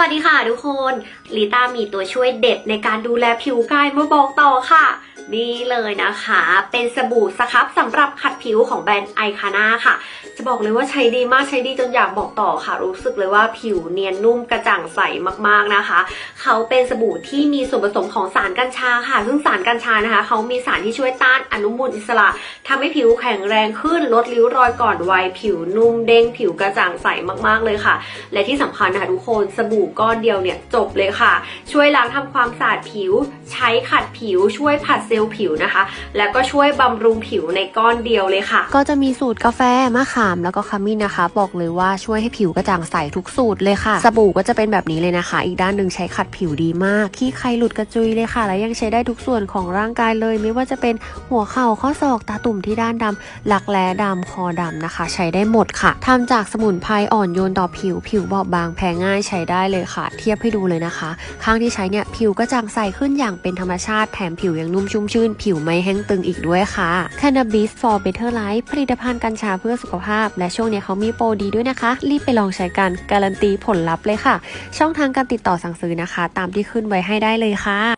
วัสดีค่ะทุกคนลิต้ามีตัวช่วยเด็ดในการดูแลผิวกายมาบอกต่อค่ะ นี่เลยนะคะ เป็นสบู่สครับสำหรับขัดผิวของแบรนด์ไอคาน่าค่ะ จะบอกเลยว่าใช้ดีมากใช้ดีจนอยากบอกต่อค่ะ รู้สึกเลยว่าผิวเนียนนุ่มกระจ่างใสมากๆนะคะ เขาเป็นสบู่ที่มีส่วนผสมของสารกัญชาค่ะ ซึ่งสารกัญชานะคะ เขามีสารที่ช่วยต้านอนุมูลอิสระทำให้ผิวแข็งแรงขึ้นลดริ้วรอยก่อนวัยผิวนุ่มเด้งผิวกระจ่างใสมากๆเลยค่ะ และที่สำคัญนะคะทุกคนสบู่ก้อนเดียวเนี่ยจบเลยค่ะ ช่วยล้างทำความสะอาดผิว ใช้ขัดผิวช่วยผัดเซลล์ผิวนะคะ แล้วก็ช่วยบำรุงผิวในก้อนเดียวเลยค่ะ ก็จะมีสูตรกาแฟมะขามแล้วก็ขมิ้นนะคะ บอกเลยว่าช่วยให้ผิวกระจ่างใสทุกสูตรเลยค่ะ สบู่ก็จะเป็นแบบนี้เลยนะคะ อีกด้านหนึ่งใช้ขัดผิวดีมากขี้ใครหลุดกระจุยเลยค่ะ และยังใช้ได้ทุกส่วนของร่างกายเลย ไม่ว่าจะเป็นหัวเข่าข้อศอกตาตุ่มที่ด้านดำหลักแร้ดำคอดำนะคะ ใช้ได้หมดค่ะทำจากสมุนไพรอ่อนโยนต่อผิวผิวบอบบางแพ้ง่ายใช้ได้เลยค่ะ เทียบให้ดูเลยนะคะ ข้างที่ใช้เนี่ยผิวกระจ่างใสขึ้นอย่างเป็นธรรมชาติแถมผิวยังนุ่มชุ่มชื่น ผิวไม่แห้งตึงอีกด้วยค่ะ Cannabis for Better Life ผลิตภัณฑ์กัญชาเพื่อสุขภาพ และช่วงนี้เขามีโปรดีด้วยนะคะ รีบไปลองใช้กันการันตีผลลัพธ์เลยค่ะ ช่องทางการติดต่อสั่งซื้อนะคะ ตามที่ขึ้นไว้ให้ได้เลยค่ะ